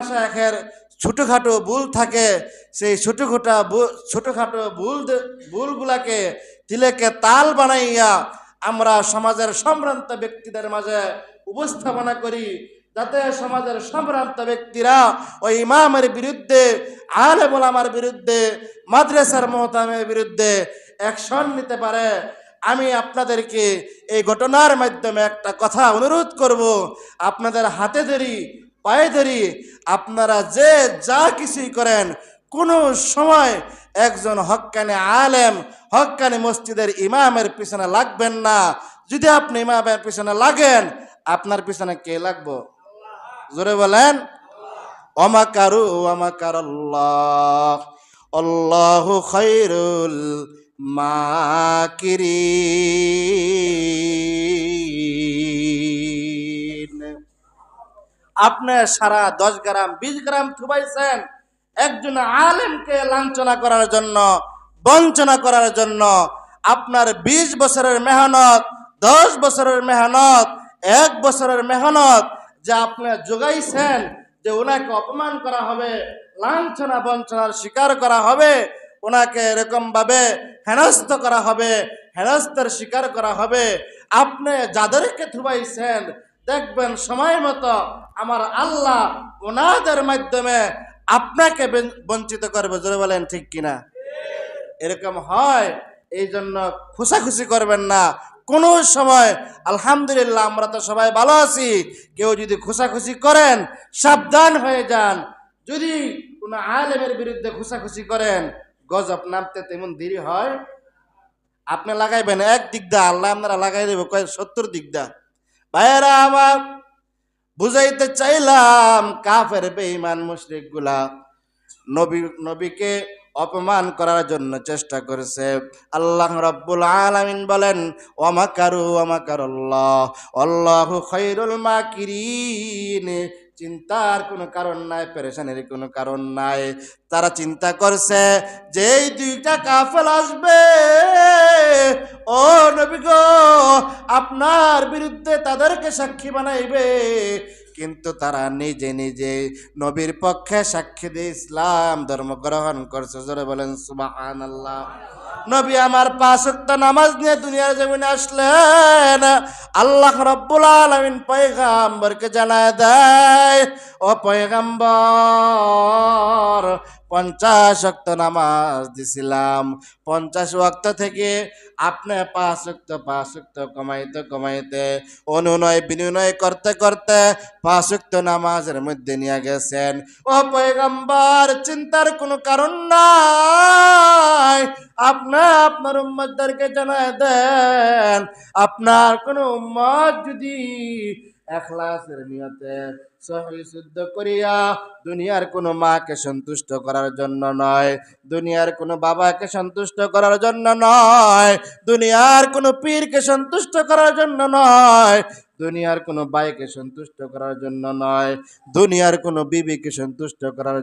শেখের ছোটোখাটো ভুল থাকে, সেই ছোটোখাটো ছোটোখাটো ভুল ভুলগুলাকে তিলেকে তাল বানাইয়া আমরা সমাজের সম্ভ্রান্ত ব্যক্তিদের মাঝে উপস্থাপনা করি, যাতে সমাজের সম্ভ্রান্ত ব্যক্তিরা ওই ইমামের বিরুদ্ধে আলে আমার বিরুদ্ধে, মাদ্রাসার মহতামের বিরুদ্ধে অ্যাকশন নিতে পারে। আমি আপনাদেরকে এই ঘটনার মাধ্যমে একটা কথা অনুরোধ করব। আপনাদের হাতে ধরি পায়ে ধরি আপনারা যে যা কিছুই করেন, কোনো সময় একজন হক্কানি আলেম হক্কানি মসজিদের ইমামের পিছনে লাগবেন না। যদি আপনি ইমামের পিছনে লাগেন, আপনার পিছনে কে লাগবো? জোরে বলেন। অমাকারু অমাকার আল্লাহু খৈরুল মাকিরিন। আপনি সারা দশ গ্রাম, বিশ গ্রাম থুবাইছেন একজন আলেমকে লাঞ্ছনা করার জন্য, বঞ্চনা করার জন্য। আপনার বিশ বছরের মেহনত, দশ বছরের মেহনত, এক বছরের মেহনত যে আপনি যোগাইছেন যে ওনাকে অপমান করা হবে, লাঞ্ছনা বঞ্চনার শিকার করা হবে, ওনাকে এরকম ভাবে হেনস্থ করা হবে, হেনস্থের শিকার করা হবে। আপনি যাদেরকে থুবাইছেন দেখবেন সময় মতো আমার আল্লাহ ওনাদের মাধ্যমে আপনাকে বঞ্চিত করবে। জোরে বলেন, ঠিক কিনা? এরকম হয় এই জন্য খুশাখুশি করবেন না। কোনো সময়, আলহামদুলিল্লাহ, আমরা তো সবাই ভালো আছি। কেউ যদি খুশাখুশি করেন, সাবধান হয়ে যান। যদি কোনো আলেমের বিরুদ্ধে খুশাখুশি করেন, গজব নামতে তেমন দেরি হয়? আপনি লাগাইবেন, এক দিক দা, আল্লাহ আপনারা লাগাই দেবো কয়েক সত্তর দিক দা। ভাইয়েরা, আমার বুঝাইতে চাইলাম কাফের, বেঈমান মুশরিকগুলা নবী, নবীকে অপমান করার জন্য চেষ্টা করেছে। আল্লাহ রব্বুল আলামিন বলেন, ওয়ামাকার আল্লাহ আল্লাহু খায়রুল মাকিরিন। চিন্তার কোনো কারণ নাই, পেরেশানির কোনো কারণ নাই। তারা চিন্তা করছে যে এই দুইটা কাফেল আসবে ও নবী গো, আপনার বিরুদ্ধে তাদেরকে সাক্ষী বানাইবে। কিন্তু তারা নিজে নিজে নবীর পক্ষে সাক্ষী দিয়ে ইসলাম ধর্ম গ্রহণ করছে। জোরে বলেন সুবাহান আল্লাহ নবী আমার পাঁচ ওয়াক্ত নামাজ নিয়ে দুনিয়ার জমিনে আসলেন। আল্লাহ রব্বুল আলামিন পয়গাম্বরকে জানায় দেয়, ও পয়গাম্বর পঞ্চাশ অক্ত নামাজ দিছিলাম। পঞ্চাশ অক্ত থেকে আপনি পাঁচ অক্ত পাঁচ অক্ত কমাইতে কমাইতে, অনুনয় বিনয় করতে করতে পাঁচ অক্ত নামাজের মধ্যে নিয়ে গেছেন। ও পয়গম্বর, চিন্তার কোনো কারণ নাই। আপনি আপনার উম্মতদেরকে জানায় দেন, আপনার কোনো উম্মত যদি এখলাসের নিয়তে সহি শুদ্ধ করিয়া দুনিয়ার কোনো মাকে সন্তুষ্ট করার জন্য নয়, দুনিয়ার কোনো বাবাকে সন্তুষ্ট করার জন্য নয়, দুনিয়ার কোনো পীরকে সন্তুষ্ট করার জন্য নয়, দুনিয়ার কোনো বাইকে সন্তুষ্ট করার জন্য নয়, দুনিয়ার কোনো বিবিকে সন্তুষ্ট করার